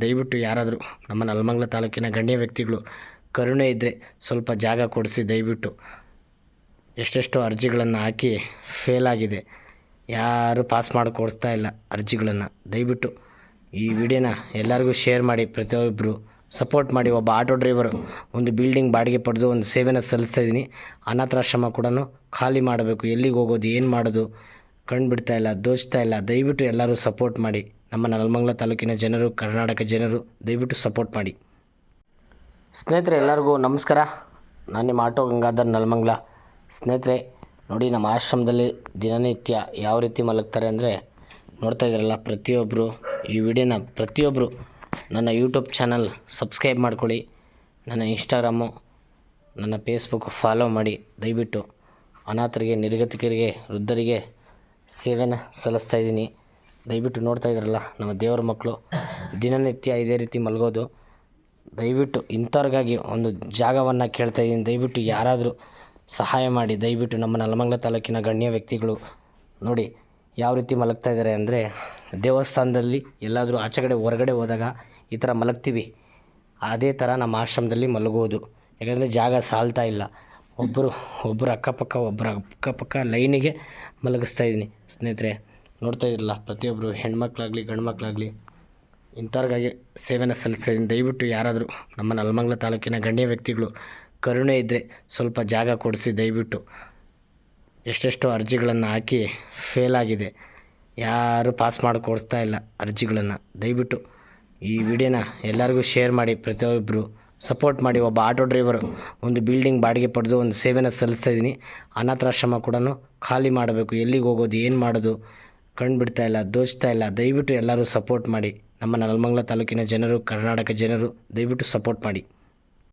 ದಯವಿಟ್ಟು ಯಾರಾದರೂ ನಮ್ಮ ನಲ್ಮಂಗ್ಲ ತಾಲೂಕಿನ ಗಣ್ಯ ವ್ಯಕ್ತಿಗಳು ಕರುಣೆ ಇದ್ದರೆ ಸ್ವಲ್ಪ ಜಾಗ ಕೊಡಿಸಿ ದಯವಿಟ್ಟು. ಎಷ್ಟೆಷ್ಟೋ ಅರ್ಜಿಗಳನ್ನು ಹಾಕಿ ಫೇಲ್ ಆಗಿದೆ. ಯಾರು ಪಾಸ್ ಮಾಡಿ ಕೊಡ್ತಾ ಇಲ್ಲ ಅರ್ಜಿಗಳನ್ನು. ದಯವಿಟ್ಟು ಈ ವಿಡಿಯೋನ ಎಲ್ಲರಿಗೂ ಶೇರ್ ಮಾಡಿ ಪ್ರತಿಯೊಬ್ಬರು ಸಪೋರ್ಟ್ ಮಾಡಿ. ಒಬ್ಬ ಆಟೋ ಡ್ರೈವರು ಒಂದು ಬಿಲ್ಡಿಂಗ್ ಬಾಡಿಗೆ ಪಡೆದು ಒಂದು ಸೇವೆನ ಸಲ್ಲಿಸ್ತಾ ಇದ್ದೀನಿ. ಅನಾಥಾಶ್ರಮ ಕೂಡ ಖಾಲಿ ಮಾಡಬೇಕು. ಎಲ್ಲಿಗೆ ಹೋಗೋದು, ಏನು ಮಾಡೋದು ಕಣ್ಣು ಬಿಡ್ತಾ ಇಲ್ಲ, ದೋಚ್ತಾ ಇಲ್ಲ. ದಯವಿಟ್ಟು ಎಲ್ಲರೂ ಸಪೋರ್ಟ್ ಮಾಡಿ. ನಮ್ಮ ನಲ್ಮಂಗ್ಲ ತಾಲೂಕಿನ ಜನರು, ಕರ್ನಾಟಕ ಜನರು, ದಯವಿಟ್ಟು ಸಪೋರ್ಟ್ ಮಾಡಿ. ಸ್ನೇಹಿತರೆ, ಎಲ್ಲರಿಗೂ ನಮಸ್ಕಾರ. ನಾನು ನಿಮ್ಮ ಆಟೋ ಗಂಗಾಧರ್ ನಲ್ಮಂಗ್ಲ. ಸ್ನೇಹಿತರೆ, ನೋಡಿ ನಮ್ಮ ಆಶ್ರಮದಲ್ಲಿ ದಿನನಿತ್ಯ ಯಾವ ರೀತಿ ಮಲಗ್ತಾರೆ ಅಂದರೆ ನೋಡ್ತಾ ಇದ್ದಾರಲ್ಲ ಪ್ರತಿಯೊಬ್ಬರು ಈ ವಿಡಿಯೋನ ಪ್ರತಿಯೊಬ್ಬರು ನನ್ನ ಯೂಟ್ಯೂಬ್ ಚಾನಲ್ ಸಬ್ಸ್ಕ್ರೈಬ್ ಮಾಡ್ಕೊಳ್ಳಿ. ನನ್ನ ಇನ್ಸ್ಟಾಗ್ರಾಮು ನನ್ನ ಫೇಸ್ಬುಕ್ ಫಾಲೋ ಮಾಡಿ. ದಯವಿಟ್ಟು ಅನಾಥರಿಗೆ, ನಿರ್ಗತಿಕರಿಗೆ, ವೃದ್ಧರಿಗೆ ಸೇವೆನ ಸಲ್ಲಿಸ್ತಾ ಇದ್ದೀನಿ. ದಯವಿಟ್ಟು ನೋಡ್ತಾ ಇದ್ದೀರಲ್ಲ ನಮ್ಮ ದೇವರ ಮಕ್ಕಳು ದಿನನಿತ್ಯ ಇದೇ ರೀತಿ ಮಲಗೋದು. ದಯವಿಟ್ಟು ಇಂಥವ್ರಿಗಾಗಿ ಒಂದು ಜಾಗವನ್ನು ಕೇಳ್ತಾ ಇದ್ದೀನಿ ದಯವಿಟ್ಟು ಯಾರಾದರೂ ಸಹಾಯ ಮಾಡಿ, ದಯವಿಟ್ಟು ನಮ್ಮ ನೆಲಮಂಗಲ ತಾಲೂಕಿನ ಗಣ್ಯ ವ್ಯಕ್ತಿಗಳು ನೋಡಿ ಯಾವ ರೀತಿ ಮಲಗ್ತಾ ಇದ್ದಾರೆ ಅಂದರೆ, ದೇವಸ್ಥಾನದಲ್ಲಿ ಎಲ್ಲಾದರೂ ಆಚೆಗಡೆ ಹೊರಗಡೆ ಹೋದಾಗ ಈ ಥರ ಮಲಗ್ತೀವಿ. ಅದೇ ಥರ ನಮ್ಮ ಆಶ್ರಮದಲ್ಲಿ ಮಲಗೋದು. ಯಾಕಂದರೆ ಜಾಗ ಸಾಲ್ತಾ ಇಲ್ಲ. ಒಬ್ಬರು ಒಬ್ಬರು ಅಕ್ಕಪಕ್ಕ ಒಬ್ಬರ ಅಕ್ಕಪಕ್ಕ ಲೈನಿಗೆ ಮಲಗಿಸ್ತಾ ಇದ್ದೀನಿ ಸ್ನೇಹಿತರೆ ನೋಡ್ತಾ ಇದ್ರಲ್ಲ ಪ್ರತಿಯೊಬ್ಬರು ಹೆಣ್ಮಕ್ಳಾಗಲಿ ಗಂಡು ಮಕ್ಕಳಾಗಲಿ ಇಂಥವ್ರಿಗಾಗಿ ಸೇವೆನ ಸಲ್ಲಿಸ್ತಾಯಿದ್ದೀನಿ ದಯವಿಟ್ಟು ಯಾರಾದರೂ ನಮ್ಮ ನಲ್ಮಂಗ್ಲ ತಾಲೂಕಿನ ಗಣ್ಯ ವ್ಯಕ್ತಿಗಳು ಕರುಣೆ ಇದ್ದರೆ ಸ್ವಲ್ಪ ಜಾಗ ಕೊಡಿಸಿ ದಯವಿಟ್ಟು. ಎಷ್ಟೆಷ್ಟೋ ಅರ್ಜಿಗಳನ್ನು ಹಾಕಿ ಫೇಲ್ ಆಗಿದೆ. ಯಾರು ಪಾಸ್ ಮಾಡಿ ಕೊಡಿಸ್ತಾ ಇಲ್ಲ ಅರ್ಜಿಗಳನ್ನು. ದಯವಿಟ್ಟು ಈ ವಿಡಿಯೋನ ಎಲ್ಲರಿಗೂ ಶೇರ್ ಮಾಡಿ ಪ್ರತಿಯೊಬ್ಬರು ಸಪೋರ್ಟ್ ಮಾಡಿ. ಒಬ್ಬ ಆಟೋ ಡ್ರೈವರು ಒಂದು ಬಿಲ್ಡಿಂಗ್ ಬಾಡಿಗೆ ಪಡೆದು ಒಂದು ಸೇವೆನ ಸಲ್ಲಿಸ್ತಾ ಇದ್ದೀನಿ. ಅನಾಥಾಶ್ರಮ ಕೂಡ ಖಾಲಿ ಮಾಡಬೇಕು. ಎಲ್ಲಿಗೆ ಹೋಗೋದು, ಏನು ಮಾಡೋದು ಕಣ್ಣು ಇಲ್ಲ ದೋಚ್ತಾ ಇಲ್ಲ. ದಯವಿಟ್ಟು ಎಲ್ಲರೂ ಸಪೋರ್ಟ್ ಮಾಡಿ. ನಮ್ಮ ನೆಲಮಂಗಲ ತಾಲೂಕಿನ ಜನರು, ಕರ್ನಾಟಕ ಜನರು, ದಯವಿಟ್ಟು ಸಪೋರ್ಟ್ ಮಾಡಿ.